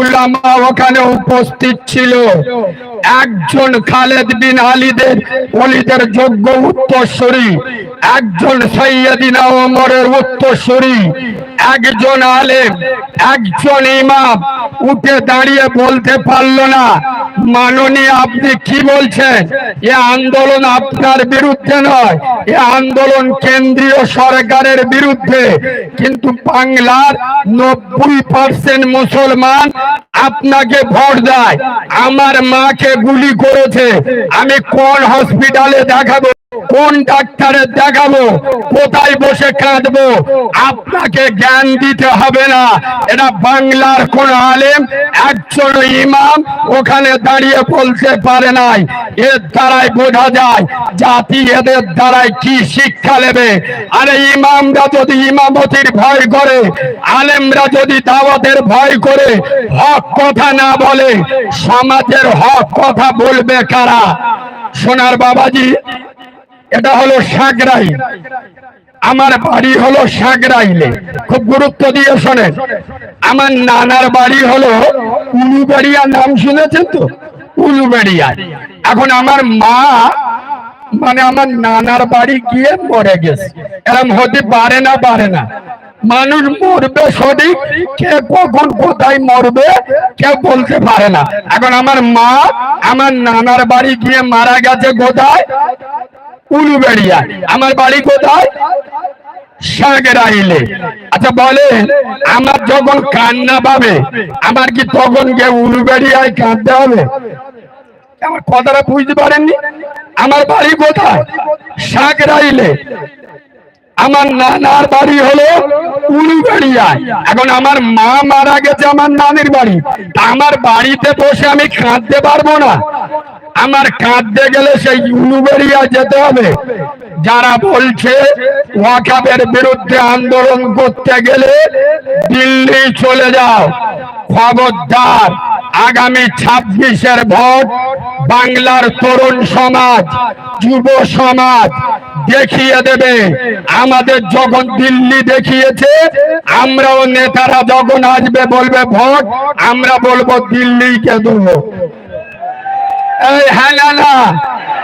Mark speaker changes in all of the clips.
Speaker 1: উলামা ওখানে উপস্থিত ছিল। একজন খালেদ বিন আলীদের অলিদের যোগ্য উত্তরসূরি, একজন সৈয়দিনা ওমরের উত্তরসূরি, একজন আলেম, একজন ইমাম। উঠে দাঁড়িয়ে বলতে পারল না, মাননীয়, আপনি কি বলছেন? এ আন্দোলন আপনার বিরুদ্ধে নয়, এ আন্দোলন কেন্দ্রীয় সরকারের বিরুদ্ধে। কিন্তু বাংলার নব্বই পার্সেন্ট মুসলমান আপনাকে ভোট দেয়, আমার মাকে গুলি করেছে। আমি কোন হসপিটালে দেখাবো? কোন ডাক্তারে দেখাবো? কোথায় বসে কাঁদবো? আপনাকে জ্ঞান দিতে হবে না। এটা বাংলার কোন আলেম, একজন ইমাম ওখানে দাঁড়িয়ে বলতে পারে নাই। এর দ্বারাই বোঝা যায় জাতি এদের দ্বারাই কি শিক্ষা নেবে। আরে ইমামরা যদি ইমামতির ভয় করে, আলেমরা যদি দাওয়াতের ভয় করে, হক কথা না বলে, সমাজের হক কথা বলবে কারা? সোনার বাবাজি এটা হলো সাগরাই আমার বাড়ি হলো সাগরাইলে। খুব গুরুত্ব দিয়ে শোনেন আমার নানার বাড়ি হলো উলুবেড়িয়া, নাম শুনেছেন তো? উলুবেড়িয়া। এখন আমার মা মানে আমার নানার বাড়ি গিয়ে মরে গেছে। এরম হতে পারে না পারে না। মানুষ মরবে সঠিক, কে কখন কোথায় মরবে কেউ বলতে পারে না। এখন আমার মা, আমার নানার বাড়ি গিয়ে মারা গেছে কোথায়? উলুবেড়িয়া। আমার বাড়ি কোথায়? সাগরাইলে আচ্ছা বলে আমার যখন কান্না পাবে, আমার কি তখন গিয়ে উলুবেড়িয়ায় কাঁদতে হবে? আমার কথাটা বুঝতে পারেননি? আমার বাড়ি কোথায়? সাগরাইলে আমার নানার বাড়ি হলো উলুবেড়িয়ায় এখন আমার মা মারা গেছে আমার নানির বাড়ি। আমার বাড়িতে বসে আমি কাঁদতে পারব না। আমার কাঁদতে গেলে সেই উলুবেড়িয়া যেতে হবে। যারা বলছে, ওয়াকাবের বিরুদ্ধে আন্দোলন করতে গেলে দিল্লি চলে যাও। খবরদার আগামী ছাব্বিশের ভোট বাংলার তরুণ সমাজ, যুব সমাজ দেখিয়ে দেবে। আমাদের যখন দিল্লি দেখিয়েছে, আমরাও নেতারা যখন আসবে বলবে ভোট, আমরা বলব দিল্লি কে দেবো এই হ্যাঁ না।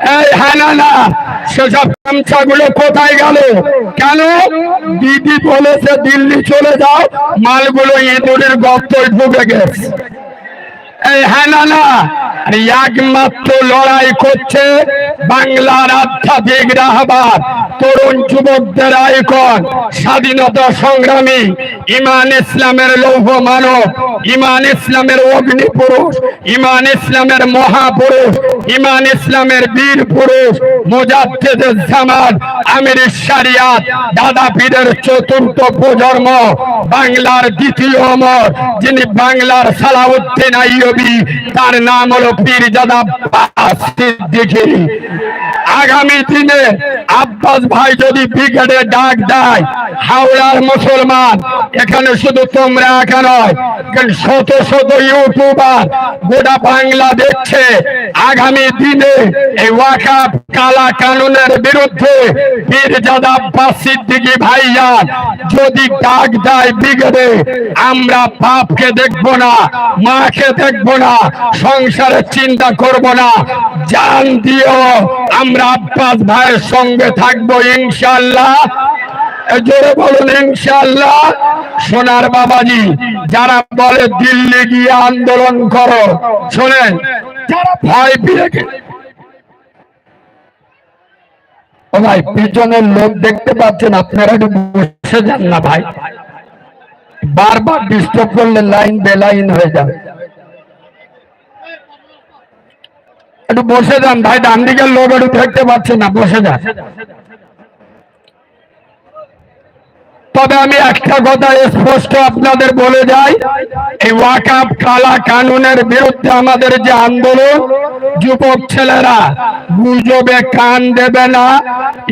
Speaker 1: এই হ্যাঁ না না সেসব গামছাগুলো কোথায় গেল? কেন? দিদি বলেছে দিল্লি চলে যাও, মালগুলো ইঁদুরের গপ্তর ঢুকে গেছে। হ্যাঁ লড়াই করছে বাংলার আধ্যাত্মিক রাহবার তরুণ যুবকদের আইকন স্বাধীনতা সংগ্রামী, ইমান ইসলামের লৌহ মানব, ইমান ইসলামের অগ্নি পুরুষ, ইমান ইসলামের মহাপুরুষ, ইমান ইসলামের বীর পুরুষ মুজাদ্দেদের জামান আমির শারিয়াত দাদা পীরের চতুর্থ প্রজন্ম, বাংলার দ্বিতীয় অমর, যিনি বাংলার সালাউদ্দিন আইয়ুবী তার নাম হলো পীরজাদা সিদ্দিকী আগামী দিনে আব্বাস ভাই যদি ব্রিগেডে ডাক দেয়, হাওড়ার মুসলমান, এখানে শুধু তোমরা একা নয় শত শত ইউটিউবার গোটা বাংলা দেখছে, আগামী দিনে এই ওয়াকাপ কালা কানুনের বিরুদ্ধে পীরজাদা আব্বাস সিদ্দিকী ভাইজান যদি ডাক দেয় ব্রিগেডে, আমরা বাপকে দেখব না, মাকে দেখব না, সংসারের চিন্তা করব না, জান দিও আমরা আব্বাস ভাইয়ের সঙ্গে থাকব ইনশাল্লাহ জোরে বলুন ইনশাল্লাহ সোনার বাবাজি, যারা বলে দিল্লি গিয়ে আন্দোলন করো, শোনেন, যারা ভয় পেয়ে ভাই, পিছনের লোক দেখতে পাচ্ছেন, আপনারা একটু বসে যান না ভাই। বারবার ডিস্টার্ব করলে লাইন বেলাইন হয়ে যাবে। একটু বসে যান ভাই, ডান দিকের লোক একটু দেখতে পাচ্ছে না, বসে যান। তবে আমি একটা কথা স্পষ্ট আপনাদের বলে যাই, এই ওয়াকাপ কালা কানুনের বিরুদ্ধে আমাদের যে আন্দোলন, যুবক ছেলেরা গুজবে, কান দেবে না,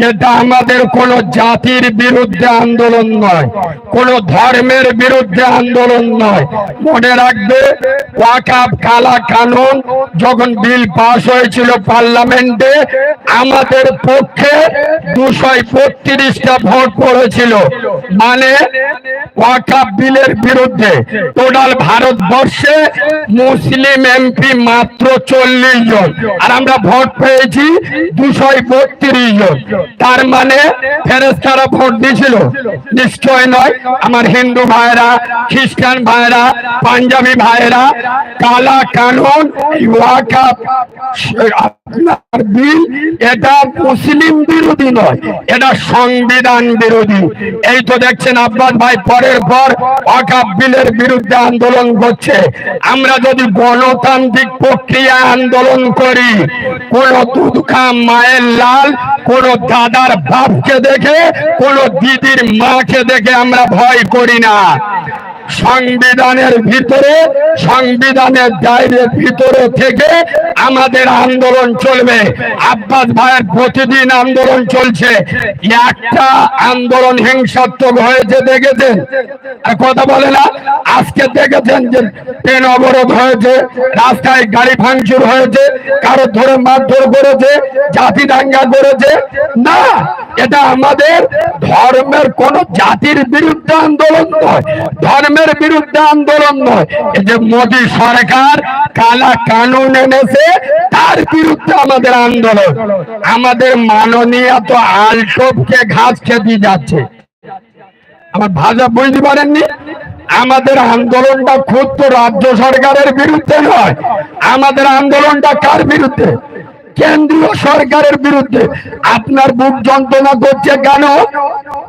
Speaker 1: এটা আমাদের কোন জাতির বিরুদ্ধে আন্দোলন নয়। কোন ধর্মের বিরুদ্ধে আন্দোলন নয়। মনে রাখবে ওয়াকাপ কালা কানুন যখন বিল পাশ হয়েছিল পার্লামেন্টে, আমাদের পক্ষে দুশো বত্রিশটা ভোট পড়েছিল। মানে ওয়াকাপ বিলের বিরুদ্ধে। টোটাল ভারতবর্ষে মুসলিম এমপি মাত্র চল্লিশ জন। আর আমরা ভোট পেয়েছি দুশো বত্রিশ জন। তার মানে ফেরেস্তারা ভোট দিয়েছিল। নিশ্চয় নয়। আমার হিন্দু ভাইরা খ্রিস্টান ভাইরা পাঞ্জাবি ভাইরা কালা কানুন আপনার বিল এটা মুসলিম বিরোধী নয়, এটা সংবিধান বিরোধী। এই তো দেখছেন আব্বাস ভাই, পরের পর ওয়াকাপ বিলের বিরুদ্ধে আন্দোলন করছে আমরা যদি গণতান্ত্রিক প্রক্রিয়া আন্দোলন করি, কোন দুধ খা মায়ের লাল, কোন দাদার বাপকে দেখে, কোন দিদির মাকে দেখে আমরা ভয় করি না। সংবিধানের ভিতরে, সংবিধানের দায়ের ভিতরে থেকে আমাদের আন্দোলন চলবে। আব্বাস ভাইয়ের প্রতিদিন আন্দোলন চলছে। একটা আন্দোলন হিংসাত্মক হয়েছে দেখেছেন? কথা বলে না, আজকে দেখেছেন যে ট্রেন অবরোধ হয়েছে, রাস্তায় গাড়ি ভাঙচুর হয়েছে, কারও ধরে মারধর করেছে, জাতি দাঙ্গা করেছে। না, এটা আমাদের ধর্মের কোন জাতির বিরুদ্ধে আন্দোলন নয়। ধর্মের বিরুদ্ধে আন্দোলন নয়। এই যে মোদী সরকার কালা কানুন এনেছে, তার বিরুদ্ধে আমাদের আন্দোলন। আমাদের মাননীয় তো আলটোপকে ঘাস খেতে যাচ্ছে। আমার ভাষা বুঝতে পারেননি? আমাদের আন্দোলনটা খুব তো রাজ্য সরকারের বিরুদ্ধে নয়। আমাদের আন্দোলনটা কার বিরুদ্ধে? কেন্দ্রীয় সরকারের বিরুদ্ধে। আপনার বুক যন্ত্রণা করছে কেন?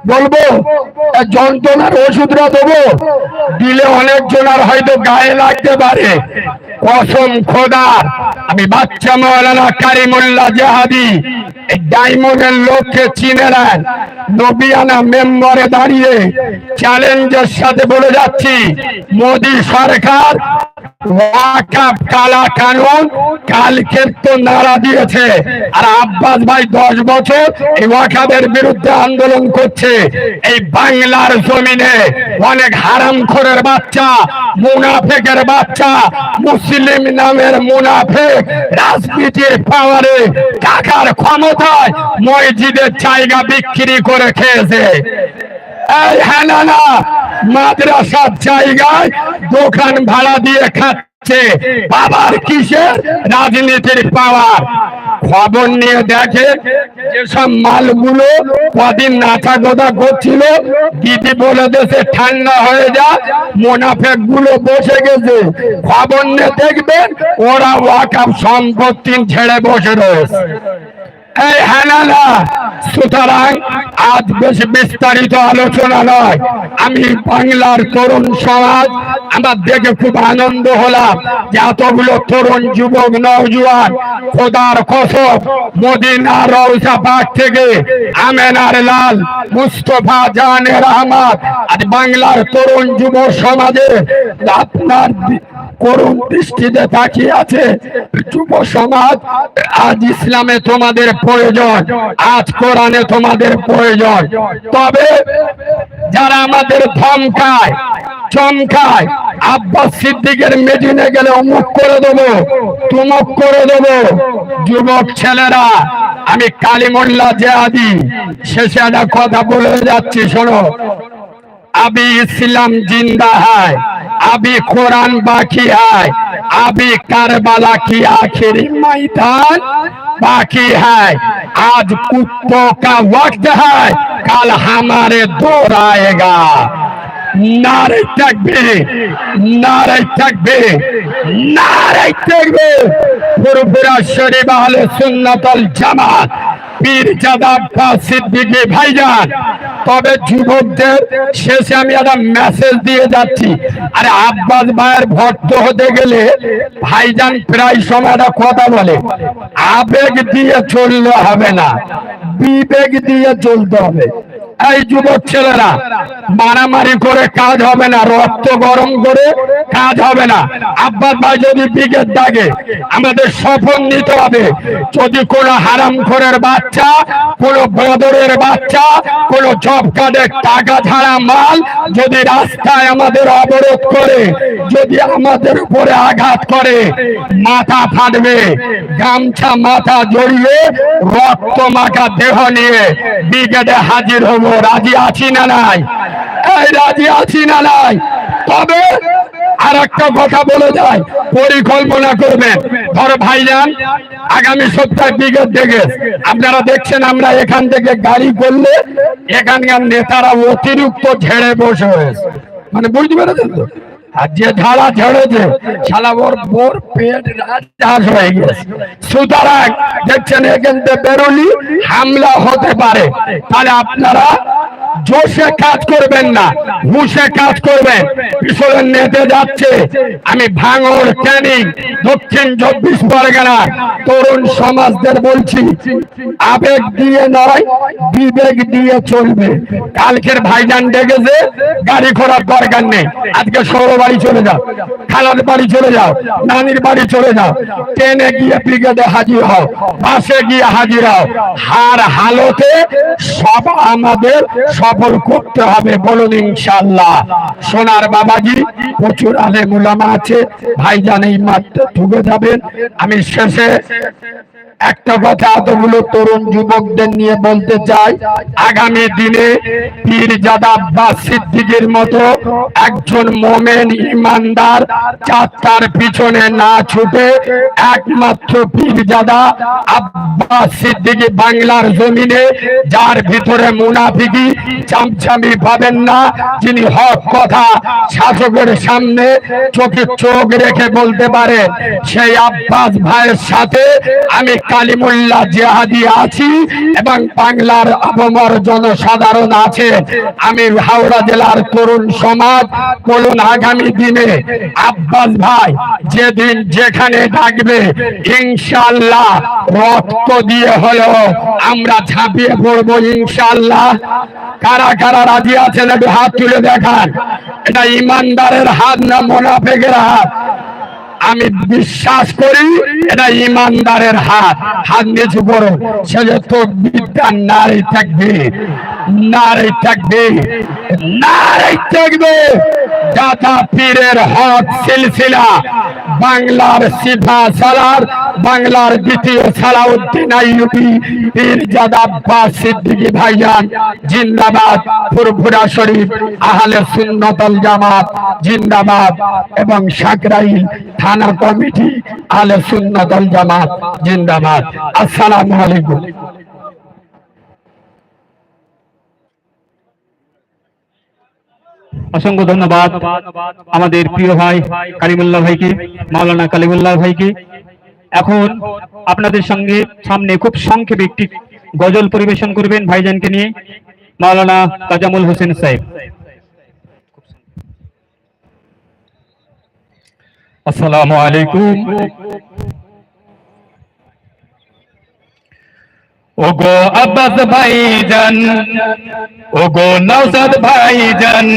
Speaker 1: বলব যন্ত্রণার ওষুধরা দেবো। দিলে অনেক জনার হয়তো গায়ে লাগতে পারে। কসম খোদার আমি বাচ্চা মৌলানা কারিমুল্লাহ জাহাদি, এই ডায়মন্ডের লোককে চিনে নেন। নবিয়ানা মেম্বারে দাঁড়িয়ে চ্যালেঞ্জের সাথে বলে যাচ্ছি, মোদী সরকার কালা কানুন কালকে তো নারা দিয়েছে আর আব্বাস ভাই দশ বছর এই ওয়াকাবের বিরুদ্ধে আন্দোলন করছে। এই বাংলার জমিনে অনেক হারাম খোরের বাচ্চা, মুনাফেকের বাচ্চা, মুসলিম নামের মুনাফেক রাজনীতির পাওয়ারে টাকার ক্ষমতায় মসজিদের জায়গা বিক্রি করে খেয়েছে। এই হেনানা মাদ্রাসার জায়গায় দোকান ভাড়া দিয়ে খাচ্ছে। বাবার কিসের রাজনীতির পাওয়ার? খবর নিয়ে দেখে যেসব মালগুলো কদিন নাচা গোদা করছিল দিদি বলে দেশে ঠান্ডা হয়ে যা মোনাফেকগুলো বসে গেছে। খবর নিয়ে দেখবেন, ওরা ওয়াকাপ সম্পত্তি ছেড়ে বসে রয়েছে। এই হানানা, সুতরাং আজ বেশ বিস্তারিত আলোচনা নয়। আমি বাংলার তরুণ সমাজ, আমার দেখে খুব আনন্দ হলাম যে এতগুলো তরুণ যুবক, নওজুয়ান, খোদার কসব মদিনা রওজা থেকে আমেনার লাল, মুস্তফা জানের রহমান আজ বাংলার তরুণ যুব সমাজে আপনার করুণ দৃষ্টিতে তাকিয়ে আছে। যুব সমাজ, আজ ইসলামে তোমাদের প্রয়োজন। আজ কোরআনে তোমাদের প্রয়োজন। তবে যারা আমাদের ধমকায়, চমকায়, আব্বাস সিদ্দিকের মেজিনে গেলে অমুক করে দেবো, তুমুক করে দেবো। যুবক ছেলেরা, আমি কালিমোল্লা যে আদি শেষে একটা কথা বলে যাচ্ছি, শোনো। আবি ইসলাম জিন্দা হায়, আবি কোরআন বাকি হায়, আবি কারবালা কি আখিরি মাইদান बाकी है आज कुत्तों का वक्त है कल हमारे दौर आएगा नारे तक भी नारे तक भी नारे तक भी पुरपुरा शरीफ आल सुन्नत अल जमात জাদা সিদ্দিকি ভাইজান। তবে যুবকদের শেষে আমি একটা মেসেজ দিয়ে যাচ্ছি। আরে আব্বাস ভাইয়ের ভক্ত হতে গেলে ভাইজান প্রায় সময় একটা কথা বলে, আবেগ দিয়ে চললে হবে না, বিবেক দিয়ে চলতে হবে। এই যুবক ছেলেরা, মারামারি করে কাজ হবে না, রক্ত গরম করে কাজ হবে না। আব্বাস ভাই যদি ব্রিগেড ডাকে আমাদের শপথ নিতে হবে। যদি কোনো হারাম খোরের বাচ্চা, কোনো বদরের বাচ্চা, কোনো জব কার্ডের টাকা ছাড়া মাল যদি রাস্তায় আমাদের অবরোধ করে, যদি আমাদের উপরে আঘাত করে, মাথা ফাটবে, গামছা মাথা জড়িয়ে রক্ত মাখা দেহ নিয়ে ব্রিগেডে হাজির হব। রাজি আছি না নাই? এই রাজি আছি না নাই। তবে আর একটা কথা বলে যায় পরিকল্পনা করবেন। ধরো ভাইজান আগামী সপ্তাহ ব্রিগেড থেকে আপনারা দেখছেন আমরা এখান থেকে গাড়ি করলে এখানকার নেতারা অতিরিক্ত ঝেড়ে বসে হয়েছে। মানে বুঝতে পেরেছেন তো? যে ঝাড়া ঝেড়েছে। সারা ওর বোর পেট রাজ হয়ে গেছে। সুতরাং দেখছেন এখান থেকে বেরোলি, হামলা হতে পারে। তাহলে আপনারা জোশে কাজ করবেন না হুশে কাজ করবেন। পিছনে নেতে যাচ্ছে। আমি ভাঙর ক্যানিং, দক্ষিণ চব্বিশ পরগনা তরুণ সমাজদের বলছি, আবেগ দিয়ে নয়, বিবেক দিয়ে চলবে। কালকের ভাইজান ডেকেছে, গাড়ি ঘোড়ার দরকার নেই। আজকে সৌর বাড়ি চলে যাও, খালার বাড়ি চলে যাও, নানির বাড়ি চলে যাও। ট্রেনে গিয়ে ব্রিগেডে হাজির হও, বাসে গিয়ে হাজির হও। হার হালতে সব আমাদের সফল করতে হবে বলুন ইনশাল্লাহ সোনার বাবাজি, প্রচুর আলে মুলামা আছে। ভাইজান এই মাত্র ঢুকে যাবেন। আমি শেষে একটা কথা এতগুলো তরুণ যুবকদের নিয়ে বলতে চাই। আগামী দিনে পীরজাদা আব্বাস সিদ্দিকের মতো একজন মোমেন ইমানদার চারটার পিছনে না ছুটে একমাত্র পীরজাদা আব্বাস সিদ্দিকী বাংলার জমিনে, যার ভিতরে মুনাফিকি চামচামি পাবেন না, যিনি হক কথা শাসকের সামনে চোখে চোখ রেখে বলতে পারে, সেই আব্বাস ভাইয়ের সাথে আমি কালিমুল্লাহ জেহাদি আছি এবং বাংলার আবমর জনসাধারণ আছে। আমি হাওড়া জেলার তরুণ সমাজ বলুন, আগামী দিনে আব্বাস ভাই যেদিন যেখানে থাকবে ইনশাল্লাহ রক্ত দিয়ে হলেও আমরা ঝাঁপিয়ে পড়ব ইনশাল্লাহ কারা কারা রাজি আছেন? একটু হাত তুলে দেখান। এটা ইমানদারের হাত না মোনাফেকের হাত? আমি বিশ্বাস করি এটা ইমানদারের হাত। হাত নিচু করো। সে যে তোর বিদ্যা নারী থাকবে নারী থাকবে নারী থাকবে। দাদা পীরের হক সিলসিলা বাংলার সিফা সালার বাংলার দ্বিতীয় সালাউদ্দিন আইয়ুবি পীর জাদা আব্বাস সিদ্দিকী ভাইজান জিন্দাবাদ ফুরফুরা শরীফ আহলে সুন্নতল জামাত জিন্দাবাদ এবং সাকরাইল থানা কমিটি, আহলে সুন্নতল জামাত, জিন্দাবাদ। আসসালামু আলাইকুম।
Speaker 2: অসংখ্য ধন্যবাদ আমাদের প্রিয় ভাই কালিমুল্লাহ ভাইকে, মাওলানা কালিমুল্লাহ ভাইকে। এখন আপনাদের সঙ্গে সামনে খুব সংক্ষেপে একটি গজল পরিবেশন করবেন ভাইজানকে নিয়ে, মাওলানা কাজামুল হোসেন সাহেব।
Speaker 1: আসসালামু আলাইকুম। ওগো আব্বাস ভাইজান, ওগো নওসাদ ভাইজান,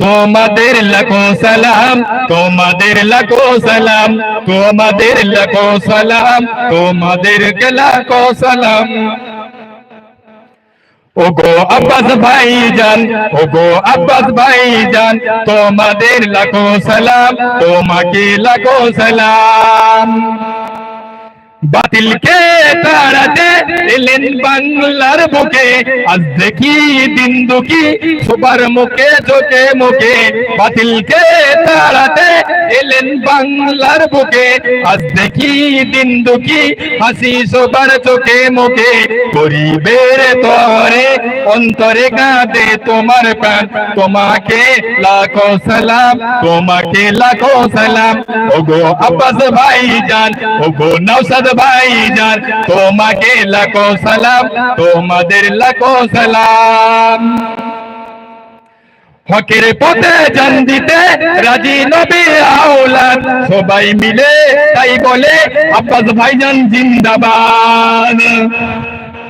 Speaker 1: তোমাদের লাখো সালাম, তোমাদের লাখো সালাম, তোমাদের লাখো সালাম, তোমাদের লাখো সালাম। ওগো আব্বাস ভাইজান, ওগো আব্বাস ভাইজান, তোমাদের লাখো সালাম, তোমাকে লাখো সালাম। বাতিলকে তাড়াতে এলেন বাংলার বুকে? আজ দেখি দিন দুঃখী সুপার মুখে, চোখে মুখে। বাতিলকে তাড়াতে এলেন বাংলার বুকে? আজ দেখি দিন দুঃখী, হাসি সুপার চোখে মুখে। গরিবের তরে, অন্তরে কাঁদে তোমার প্রাণ। তোমাকে লাখো সালাম, তোমাকে লাখো সালাম। ওগো আব্বাস ভাইজান, ওগো নওসাদ ভাইজান তোমাকে লাখো সালাম, তোমাদের লাখো সালাম। হকের পথে জান দিতে রাজি নবী আওলাদ। সবাই মিলে তাই বলে, আব্বাস ভাইজান জিন্দাবাদ।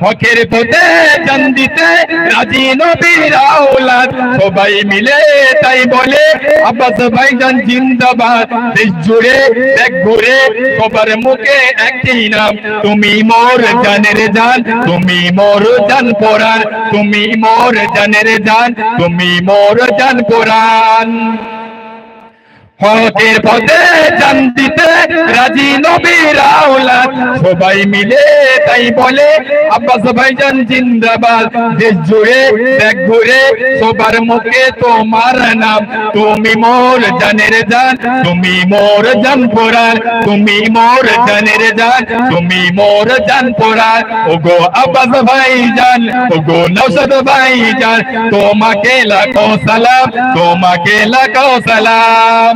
Speaker 3: হকের পথে জান দিতে রাজি নবীর আওলাদ। সবাই মিলে তাই বলে, আব্বাস ভাইজান জিন্দাবাদ। দেশ জুড়ে দেখ ঘুরে, সবার মুখে একই নাম। তুমি মোর জানের জান, তুমি মোর জান পরাণ। তুমি মোর জানের জান, তুমি মোর জান পরাণ। হকের পথে জান দিতে রাজি নবীর আওলাদ। সবাই মিলে তাই বলে, আব্বাস ভাইজান জিন্দাবাদ। দেশ জুড়ে দেখ ঘুরে, সবার মুখে তোমার নাম। তুমি মোর জানের জান, তুমি মোর জান পোড়ার তুমি মোর জানের জান, তুমি মোর জান পোড়ার ওগো আব্বাস ভাইজান, ওগো নৌসদ ভাইজান, তোমাকে লাখো সালাম, তোমাকে লাখো সালাম।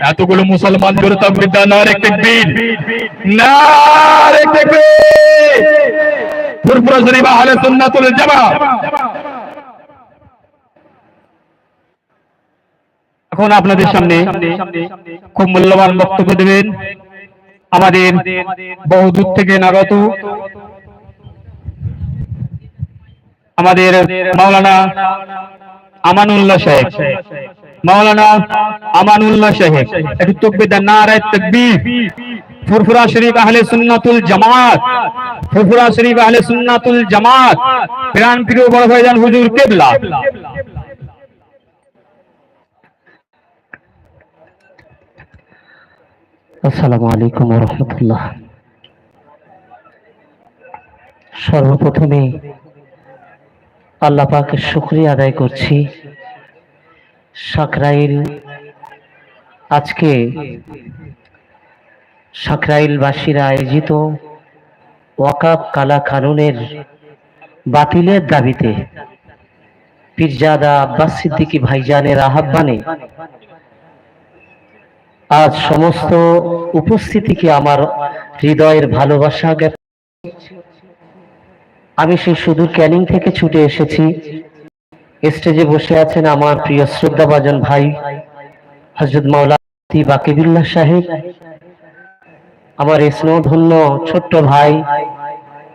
Speaker 3: এতগুলো মুসলমান জোরে তকবির দেন নারেক তাকবীর। নারেক তাকবীর। ফুরফুরা শরীফ জামাত
Speaker 2: এখন আপনাদের সামনে খুব মূল্যবান বক্তব্য দেবেন আমাদের বহু দূর থেকে নাগত আমাদের মাওলানা আমানুল্লাহ সাহেব। মাওলানা আমানুল্লাহ সাহেব। একটু তকবির দেন। নারায় তাকবীর। ফুরফুরা শরীফ আহলে সুন্নাতুল জামাত। ফুরফুরা শরীফ আহলে সুন্নাতুল জামাত। প্রাণ প্রিয় বড় ভাইজান হুজুর কেবলা।
Speaker 4: আসসালামু আলাইকুম রহমতুল্লাহ। সর্বপ্রথমে আল্লাহ পাকের শুক্রিয়া আদায় করছি সাকরাইল আজকে সাকরাইলবাসীরা আয়োজিত ওয়াকাব কালা কানুনের বাতিলের দাবিতে পীরজাদা আব্বাস সিদ্দিকী ভাইজানের আহ্বানে আজ সমস্ত উপস্থিতিকে আমার হৃদয়ের ভালোবাসা। আমি সেই সুদূর ক্যানিং থেকে ছুটে এসেছি। স্টেজে বসে আছেন আমার প্রিয় শ্রদ্ধাভাজন ভাই হজরত মাওলা বাকিবুল্লাহ সাহেব। আমার স্নেহধন্য ছোট্ট ভাই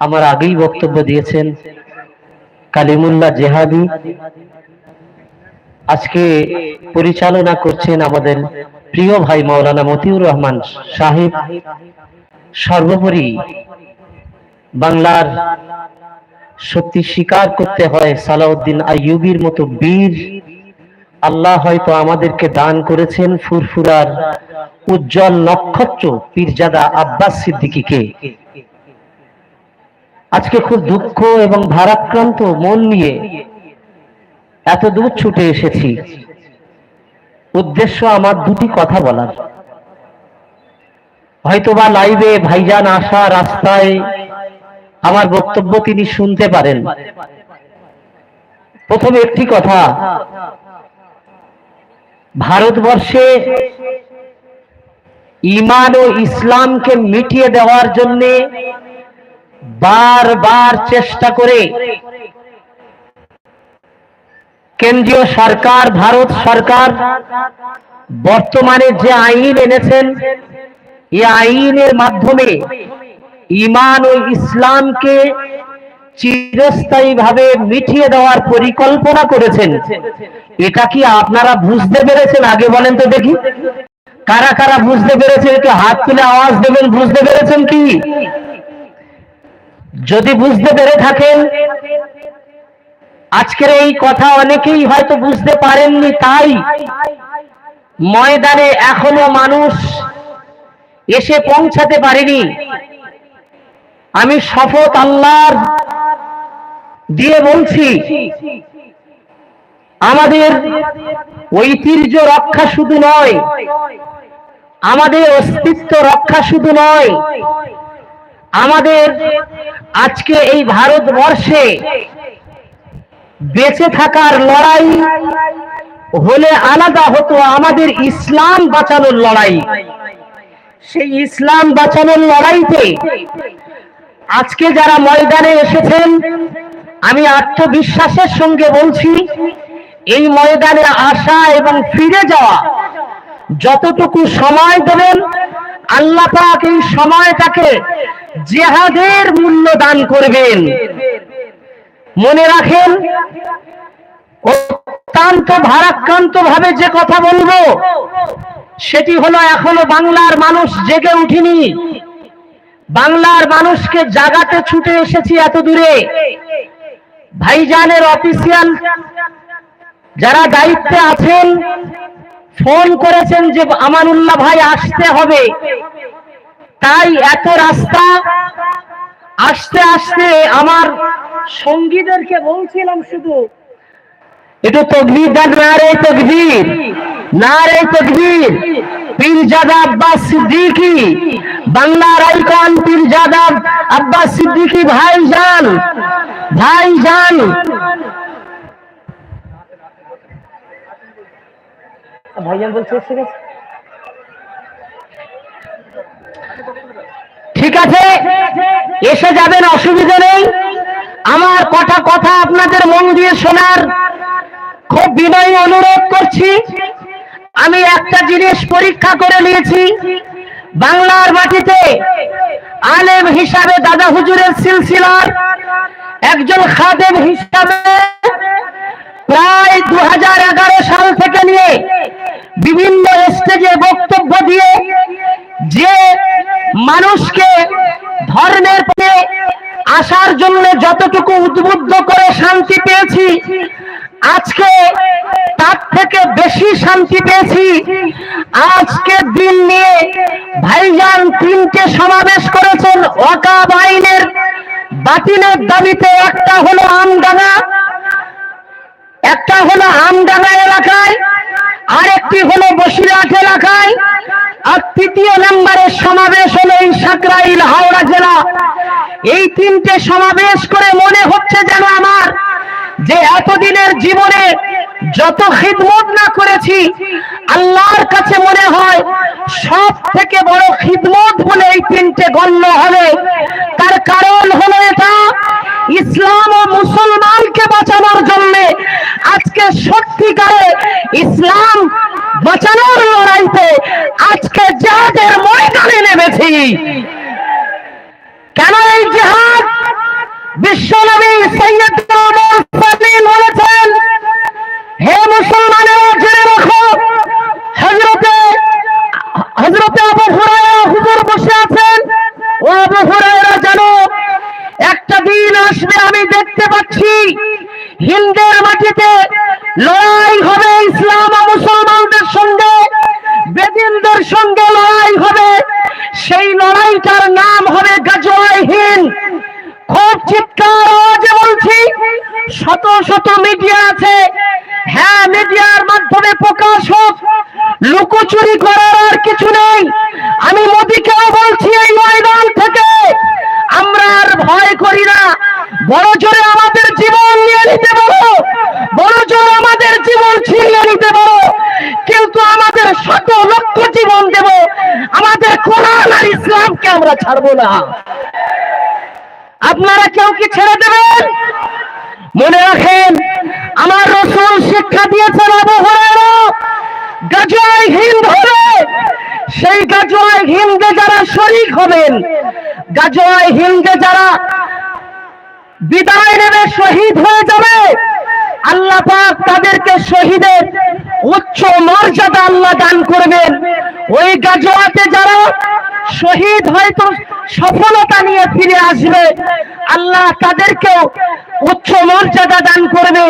Speaker 4: আমার আগেই বক্তব্য দিয়েছেন, কালিমুল্লাহ জেহাদি। আজকে পরিচালনা করছেন আমাদের প্রিয় ভাই মাওলানা মতিউর রহমান সাহেব। সর্বোপরি বাংলার সত্যি স্বীকার করতে হয় সালাউদ্দিন আইয়ুবির মতো বীর। আল্লাহ হয়তো আমাদেরকে দান করেছেন ফুরফুরার উজ্জ্বল নক্ষত্র পীরজাদা আব্বাস সিদ্দিকীকে। আজকে খুব দুঃখ এবং ভারাক্রান্ত মন নিয়ে এত দূর ছুটে এসেছি। উদ্দেশ্য আমার দুটি কথা বলার। হয়তোবা লাইভে ভাইজান আসা রাস্তায় আমার বক্তব্য তিনি শুনতে পারেন। প্রথমে একটি কথা। ভারতবর্ষে ইমান ও ইসলামকে মিটিয়ে দেওয়ার জন্য বারবার চেষ্টা করে কেন্দ্রীয় সরকার, ভারত সরকার বর্তমানে যে আইন এনেছেন এই আইনের মাধ্যমে ইমান ও ইসলামকে চিরস্থায়ী ভাবে মিটিয়ে দেওয়ার পরিকল্পনা করেছেন। এটা কি আপনারা বুঝতে পেরেছেন? আগে বলেন তো দেখি। কারা কারা বুঝতে পেরেছেন? একটু হাত তুলে আওয়াজ দেবেন, বুঝতে পেরেছেন কি? যদি বুঝতে পেরে থাকেন, আজকের এই কথা অনেকেই হয়তো বুঝতে পারেননি, তাই ময়দানে এখনও মানুষ এসে পৌঁছাতে পারেনি। আমি শপথ আল্লাহর দিয়ে বলছি, আমাদের ঐতিহ্য রক্ষা শুধু নয়, আমাদের অস্তিত্ব রক্ষা শুধু নয়, আমাদের আজকে এই ভারতবর্ষে বেঁচে থাকার লড়াই হলে আলাদা হতো আমাদের ইসলাম বাঁচানোর লড়াই। সেই ইসলাম বাঁচানোর লড়াইতে আজকে যারা ময়দানে এসেছেন, আমি আত্মবিশ্বাসের সঙ্গে বলছি, এই ময়দানে আসা এবং ফিরে যাওয়া যতটুকু সময় দেবেন, আল্লাহ পাক এই সময়টাকে জেহাদের মূল্য দান করবেন। মনে রাখেন, অত্যন্ত ভারাক্রান্ত ভাবে যে কথা বলব, সেটি হলো এখনও বাংলার মানুষ জেগে উঠিনি। বাংলার মানুষকে জাগাতে ছুটে এসেছি এত দূরে। ভাইজানের অফিসিয়াল যারা দায়িত্বে আছেন, ফোন করেছেন যে আমানুল্লাহ ভাই আসতে হবে। তাই এত রাস্তা, আসতে আসতে আমার সঙ্গীদেরকে বলছিলাম শুধু। একটু তকবীর দেন, না রে তকবীর, না রে তকবীর। পীরজাদা আব্বাস সিদ্দিকী বাংলার আইকন পীরজাদা আব্বাস সিদ্দিকী ভাই যান ভাই যান ভাইজান বলছে ঠিক আছে এসে যাবেন অসুবিধা নেই। আমার কটা কথা আপনাদের মন দিয়ে শোনার খুব বিনয়ী অনুরোধ করছি। আমি একটা জিনিস পরীক্ষা করে নিয়েছি। বাংলার মাটিতে আলেম হিসাবে দাদা হুজুরের সিলসিলার একজন খাদেম হিসাবে প্রায় দুহাজার এগারো সাল থেকে নিয়ে বিভিন্ন স্টেজে বক্তব্য দিয়ে যে মানুষকে ধর্মের আসার জন্য যতটুকু উদ্বুদ্ধ করে শান্তি পেয়েছি আজকে তার থেকে বেশি শান্তি পেয়েছি। আজকে দিন নিয়ে ভাইজান তিনটে সমাবেশ করেছেন ওয়াকাব আইনের বাতিলের দাবিতে। একটা হলো আমডাঙ্গা, একটা হলো আমডাঙ্গা এলাকায়, আরেকটি হলো বসিরহাট এলাকায়। আর তৃতীয় নম্বরের সমাবেশ হলো এই সাকরাইল হাওড়া জেলা। এই তিনটে সমাবেশ করে মনে হচ্ছে যেন আমার যে এতদিনের জীবনে যত খিদমত না করেছি, আল্লাহর কাছে মনে হয় সব থেকে বড় খিদমত বলে এই তিনটে গণ্য হবে। তার কারণ হলো এটা, ইসলাম ও মুসলমানকে বাঁচানোর জন্য আজকে সত্যিকারে ইসলাম বাঁচানোর লড়াইতে আজকে যাদের ময়দানে নেমেছি। কেন এই জেহাদ? বিশ্বনবী সৈয়দিন বলেছেন, হে মুসলমানেরা জেনে রাখো হজরতে হজরতে আবু হুরায়রা হুজুর বসে আছেন। ও আবু হুরায়রা জানো, একটা দিন আসবে আমি দেখতে পাচ্ছি হিন্দের মাটিতে লড়াই হবে ইসলাম ও মুসলমানদের সঙ্গে বেদিনদের সঙ্গে লড়াই হবে সেই লড়াইটার নাম হবে গাজওয়াই হিন্দ খুব চিৎকার আওয়াজে বলছি শত শত মিডিয়া আছে হ্যাঁ মিডিয়ার মাধ্যমে প্রকাশ হোক লুকোচুরি করার আর কিছু নেই আমি মোদিকেও বলছি এই ময়দান থেকে আমরা আর ভয় করি না বড় জোরে আমাদের জীবন নিয়ে নিতে পারো বড় জোরে আমাদের জীবন ছিনিয়ে নিতে পারো কিন্তু আমাদের শত লক্ষ জীবন দেব আমাদের কোরআন আর ইসলামকে আমরা ছাড়বো না। আপনারা কেউ কি ছেড়ে দেবেন? মনে রাখেন, আমার রসুল শিক্ষা দিয়েছেন সেই গাজওয়াই হিন্দে যারা শরীক হবেন, গাজওয়াই হিন্দে যারা বিদায় নেবে, শহীদ হয়ে যাবে, আল্লাহ পাক তাদেরকে শহীদের উচ্চ মর্যাদা আল্লাহ দান করবেন। ওই গাজওয়াতে যারা শহীদ হয়তো সফলতা নিয়ে ফিরে আসবে। আল্লাহ তাদেরকেও উচ্চ মর্যাদা দান করবে।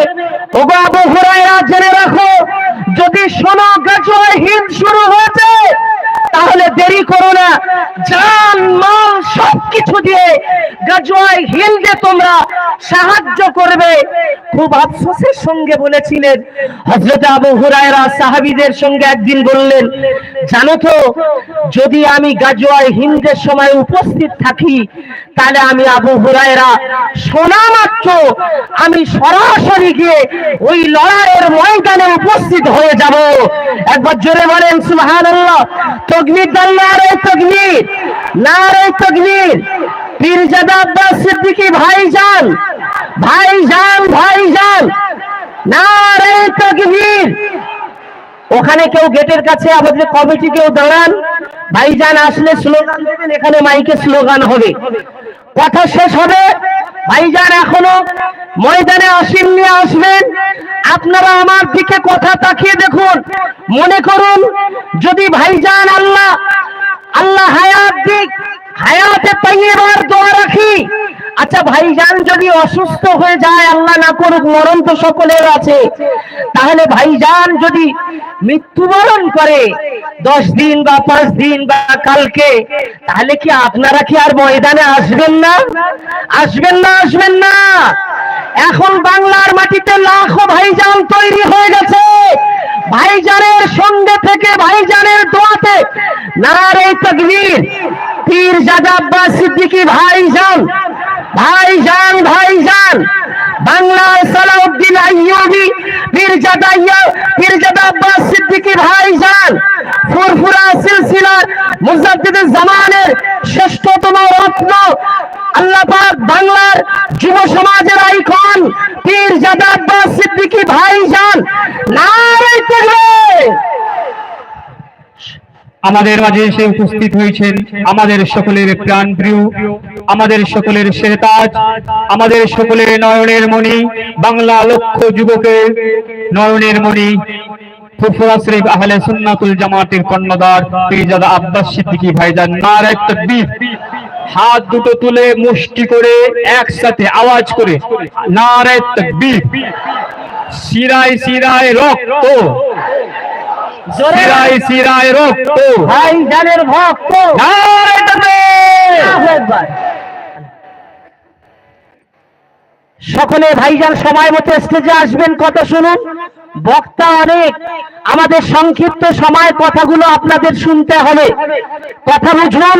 Speaker 4: ওগো আবু জেনে রাখো, যদি শোনো গাজওয়ায় হিন্দ শুরু হয়েছে তাহলে দেরি করো না। জান, মাল সবকিছু দিয়ে গাজওয়ায় হিন্দে তোমরা সাহায্য করবে। খুব আফসোসের সঙ্গে বলেছিলেন। হযরত আবু হুরায়রা সাহাবীদের সঙ্গে একদিন বললেন, জানো তো, যদি আমি গাজওয়ায় হিন্দের সময় উপস্থিত থাকি, তাহলে আমি আবু হুরায়রা শোনা মাত্র আমি সরাসরি গিয়ে ওই লড়াইয়ের ময়দানে উপস্থিত হয়ে যাব। একবার জোরে বলেন, সুবহানাল্লাহ তকবীর দান নারে তকবীর নারে তকবীর পীরজাদা আব্বাস সিদ্দিকী ভাইজান ভাইজান ভাইজান, নারে তকবীর ওখানে কেউ গেটের কাছে আমাদের কমিটি কেউ দাঁড়ান, ভাইজান আসলে স্লোগান দেবেন, এখানে মাইকে স্লোগান হবে। কথা শেষ হবে। ভাইজান এখনও ময়দানে অসীম নিয়ে আসবেন। আপনারা আমার দিকে কথা তাকিয়ে দেখুন। মনে করুন, যদি ভাইজান আল্লাহ আল্লাহ হায়াত দিক, হায়াতে পাইয়েবার দোয়া রাখি ভাইজান যদি অসুস্থ হয়ে যায়, আল্লাহ না করুক, মরণ তো সকলের আছে। তাহলে ভাইজান যদি মৃত্যুবরণ করে, দশ দিন বা পাঁচ দিন বা কালকে, তাহলে কি আপনারা কি আর ময়দানে আসবেন না? আসবেন না আসবেন না। এখন বাংলার মাটিতে লাখো ভাইজান তৈরি হয়ে গেছে। ভাইজানের সঙ্গে থেকে, ভাইজানের দোয়াতে নারে তকবীর, পীর জাদা আব্বাস সিদ্দিকী ভাইজান ভাইজান ভাইজান। বাংলার সালাউদ্দিন আইয়ুবী পীরজাদা ইয়া- পীরজাদা আব্বাস সিদ্দিকী ভাইজান। ফুরফুরা সিলসিলার মুজাদ্দিদুল জামানের শ্রেষ্ঠতম রত্ন আল্লাহ পাক বাংলার যুব সমাজের আইকন পীরজাদা আব্বাস সিদ্দিকী ভাইজান। নারে তাকবীর
Speaker 2: আমাদের মাঝে এসে উপস্থিত হয়েছেন আমাদের সকলের প্রাণ প্রিয় আমাদের সকলের শেরতাজ, আমাদের সকলের নয়নের মণি, বাংলা লক্ষ যুবকের নয়নের মণি সুন্নাতুল জামাতের সিদ্দিকী ভাইজান। হাত দুটো তুলে মুষ্টি করে একসাথে আওয়াজ করে। শিরায় শিরায় রক্ত। শিরায় রক্ত ভাই
Speaker 4: জানের ভক্ত সকলে ভাইজান সময় মতো স্টেজে আসবেন কথা শুনুন। বক্তা অনেক। আমাদের সংক্ষিপ্ত সময় কথাগুলো আপনাদের শুনতে হবে। কথা বুঝুন।